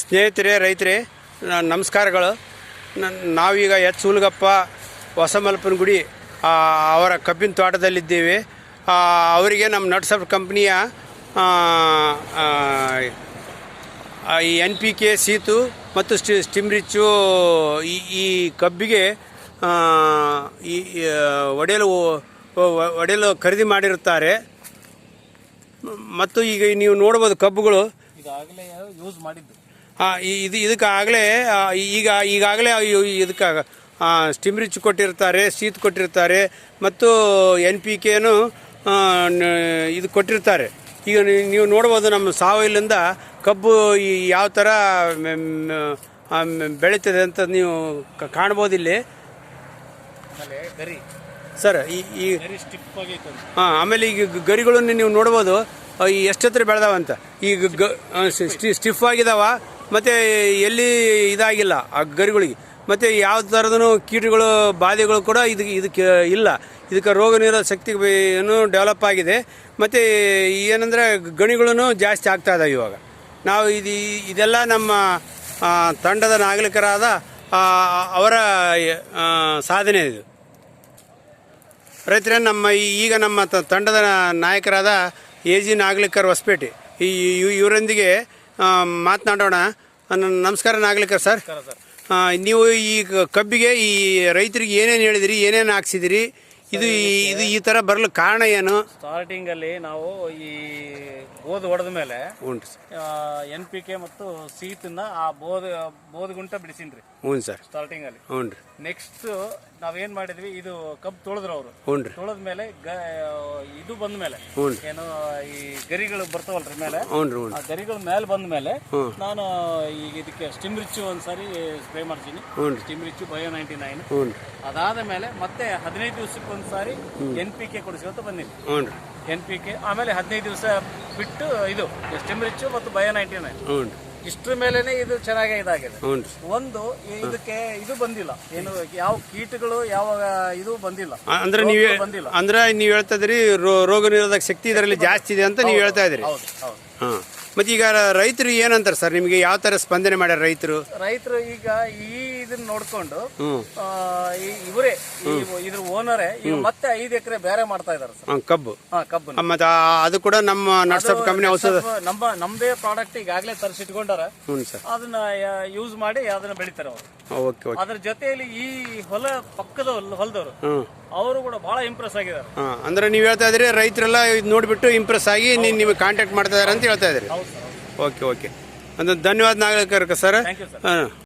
ಸ್ನೇಹಿತರೆ, ರೈತರೇ ನಮಸ್ಕಾರಗಳು. ನಾವೀಗ ಎಚ್. ಸೂಲಗಪ್ಪ ಹೊಸಮಲ್ಪನಗುಡಿ ಗುಡಿ ಅವರ ಕಬ್ಬಿನ ತೋಟದಲ್ಲಿದ್ದೇವೆ. ಅವರಿಗೆ ನಮ್ಮ ನಟ್ಸಪ್ ಕಂಪ್ನಿಯ ಈ ಎನ್ ಪಿ ಕೆ ಸೀತು ಮತ್ತು ಸ್ಟಿ ಸ್ಟಿಮ್ ರಿಚ್ಚು ಈ ಈ ಕಬ್ಬಿಗೆ ಈ ಒಡೆಯಲು ಒಡೆಯಲು ಖರೀದಿ ಮಾಡಿರುತ್ತಾರೆ. ಮತ್ತು ಈಗ ನೀವು ನೋಡ್ಬೋದು ಕಬ್ಬುಗಳು. ಈಗಾಗಲೇ ಯೂಸ್ ಮಾಡಿದ್ದು. ಇದು ಇದಕ್ಕಾಗಲೇ ಈಗ ಈಗಾಗಲೇ ಇದಕ್ಕೆ ಸ್ಟಿಮ್ ರಿಚ್ ಕೊಟ್ಟಿರ್ತಾರೆ ಶೀತ್ ಕೊಟ್ಟಿರ್ತಾರೆ ಮತ್ತು ಎನ್ ಪಿ ಕೆನು ಇದು ಕೊಟ್ಟಿರ್ತಾರೆ. ಈಗ ನೀವು ನೋಡ್ಬೋದು ನಮ್ಮ ಸಾವಯಲಿಂದ ಕಬ್ಬು ಈ ಯಾವ ಥರ ಬೆಳೀತದೆ ಅಂತ ನೀವು ಕಾಣ್ಬೋದು ಇಲ್ಲಿ. ಸರ್ ಈ ಈ. ಹಾಂ ಆಮೇಲೆ ಈಗ ಗರಿಗಳನ್ನು ನೀವು ನೋಡ್ಬೋದು ಎಷ್ಟತ್ರ ಬೆಳೆದಾವಂತ? ಈಗ ಗ ಸ್ಟಿಫ್ ಆಗಿದಾವ ಮತ್ತು ಎಲ್ಲಿ ಇದಾಗಿಲ್ಲ ಆ ಗರಿಗಳಿಗೆ. ಮತ್ತು ಯಾವ ಥರದೂ ಕೀಟಗಳು, ಬಾಧೆಗಳು ಕೂಡ ಇದು, ಇದಕ್ಕೆ ಇಲ್ಲ. ಇದಕ್ಕೆ ರೋಗ ನಿರೋಧ ಶಕ್ತಿ ಏನು ಡೆವಲಪ್ ಆಗಿದೆ. ಮತ್ತು ಏನಂದರೆ ಗಣಿಗಳೂ ಜಾಸ್ತಿ ಆಗ್ತಾ ಇದಾವೆ ಇವಾಗ. ನಾವು ಇದು, ಇದೆಲ್ಲ ನಮ್ಮ ತಂಡದ ನಾಗರಿಕರಾದ ಅವರ ಸಾಧನೆ ಇದು. ರೈತರೇ, ನಮ್ಮ ಈಗ ನಮ್ಮ ತಂಡದ ನಾಯಕರಾದ ಎ ಜಿ ನಾಗಲಿಕರ್ ಹೊಸಪೇಟೆ. ಈ ಇವ್- ಇವರೊಂದಿಗೆ ಮಾತನಾಡೋಣ. ನಮಸ್ಕಾರ ನಾಗಲಿಕರ್ ಸರ್. ನೀವು ಈ ಕಬ್ಬಿಗೆ ಈ ರೈತರಿಗೆ ಏನೇನು ಹೇಳಿದಿರಿ ಏನೇನು ಹಾಕ್ಸಿದಿರಿ? ಇದು ಈ- ಇದು ಈ ಥರ ಬರಲು ಕಾರಣ ಏನು? ಸ್ಟಾರ್ಟಿಂಗ್ ಅಲ್ಲಿ ನಾವು ಈ ಬೋದ್ ಹೊಡೆದ ಮೇಲೆ ಉಂಟು ಎನ್ ಪಿ ಕೆ ಮತ್ತು ಸೀತನ್ನ ಆ ಬೋದ್ ಬೋದ್ ಗುಂಟ ಬಿಡಿಸಿನ್ರಿ. ಹ್ಞೂ ಸರ್. ಸ್ಟಾರ್ಟಿಂಗ್ ಅಲ್ಲಿ. ಹ್ಞೂ ರೀ ನೆಕ್ಸ್ಟ್ ನಾವೇನ್ ಮಾಡಿದ್ವಿ ಇದು ಕಬ್ ತೊಳೆದ್ರು ಅವರು. ಹ್ಞೂ ರೀ ತೊಳೆದ ಮೇಲೆ ಇದು ಬಂದ ಮೇಲೆ ಹ್ಞೂ ರೀ ಏನು ಈ ಗರಿಗಳು ಬರ್ತಾವಲ್ರಿ ಮೇಲೆ ಹ್ಞೂ ರೀ ಹ್ಞೂ ಆ ಗರಿಗಳ ಮೇಲೆ ಬಂದ ಮೇಲೆ ಹ್ಮ್. ನಾನು ಈಗ ಇದಕ್ಕೆ ಸ್ಟಿಮ್ ರಿಚ್ ಒಂದ್ಸರಿ ಸ್ಪ್ರೇ ಮಾಡ್ತೀನಿ. ಹ್ಞೂ ರೀ Stim Rich Bio ninety nine ಹ್ಞೂ ರೀ ಅದಾದ ಮೇಲೆ ಮತ್ತೆ ಹದಿನೈದು ದಿವಸಕ್ಕೆ ಒಂದ್ಸಾರಿ ಎನ್ ಪಿ ಕೆ ಕೊಡಿಸ್ಕೊತ ಬಂದಿನಿ. ಹ್ಞೂ ಎನ್ ಪಿ ಕೆ ಆಮೇಲೆ ಹದಿನೈದು ದಿವಸ ಬಿಟ್ಟು ಇದು ಸ್ಟಿಮ್ರಿಚ್ ಮತ್ತು ಬಯೋ ನೈಂಟಿ ನೈನ್ ಇಷ್ಟ್ರ ಮೇಲೆನೆ ಇದು ಚೆನ್ನಾಗಿ ಇದಾಗಿದೆ. ಒಂದು ಇದಕ್ಕೆ ಇದು ಬಂದಿಲ್ಲ. ಏನು ಯಾವ ಕೀಟಗಳು ಯಾವ ಇದು ಬಂದಿಲ್ಲ. ಅಂದ್ರೆ ನೀವು ಬಂದಿಲ್ಲ. ಅಂದ್ರೆ ನೀವು ಹೇಳ್ತಾ ಇದ್ರಿ ರೋಗ ನಿರೋಧಕ ಶಕ್ತಿ ಇದರಲ್ಲಿ ಜಾಸ್ತಿ ಇದೆ ಅಂತ ನೀವು ಹೇಳ್ತಾ ಇದ್ರಿ. ಮತ್ತು ಈಗ ರೈತರು ಏನಂತಾರೆ ಸರ್? ನಿಮಗೆ ಯಾವ ತರ ಸ್ಪಂದನೆ ಮಾಡ್ಯಾರ ರೈತರು? ರೈತರು ಈಗ ಈ ಇದನ್ನ ನೋಡ್ಕೊಂಡು ಆ, ಇವರೇ ಇದ್ರ ಓನರೇ ಈಗ ಮತ್ತೆ ಐದು ಎಕರೆ ಬೇರೆ ಮಾಡ್ತಾ ಇದಾರೆ ಸರ್. ಕಬ್ಬು. ಹಾ ಕಬ್ಬು. ಮತ್ತೆ ಅದು ಕೂಡ ನಮ್ಮ ನಟ್ಸಪ್ ಕಂಪನಿ ಔಷಧ ನಮ್ಮ ನಮ್ದೇ ಪ್ರಾಡಕ್ಟ್ ಈಗಾಗಲೇ ತರಿಸಿಟ್ಕೊಂಡಾರ. ಅದನ್ನ ಯೂಸ್ ಮಾಡಿ ಅದನ್ನ ಬೆಳಿತಾರೆ ಅವರು. ಅದ್ರ ಜೊತೆಯಲ್ಲಿ ಈ ಹೊಲ ಪಕ್ಕದ ಹೊಲ- ಹೊಲದವರು ಅವರು ಕೂಡ ಬಹಳ ಇಂಪ್ರೆಸ್ ಆಗಿದ್ದಾರೆ. ಅಂದ್ರೆ ನೀವು ಹೇಳ್ತಾ ಇದ್ರಿ ರೈತರೆಲ್ಲ ಇದು ನೋಡಿಬಿಟ್ಟು ಇಂಪ್ರೆಸ್ ಆಗಿ ನೀವು ನಿಮಗೆ ಕಾಂಟ್ಯಾಕ್ಟ್ ಮಾಡ್ತಾ ಇದಾರೆ ಅಂತ ಹೇಳ್ತಾ ಇದ್ರಿ. Okay okay. ಅಂದ್ರೆ ಧನ್ಯವಾದ ನಾಗರಿಕರ ಸರ್.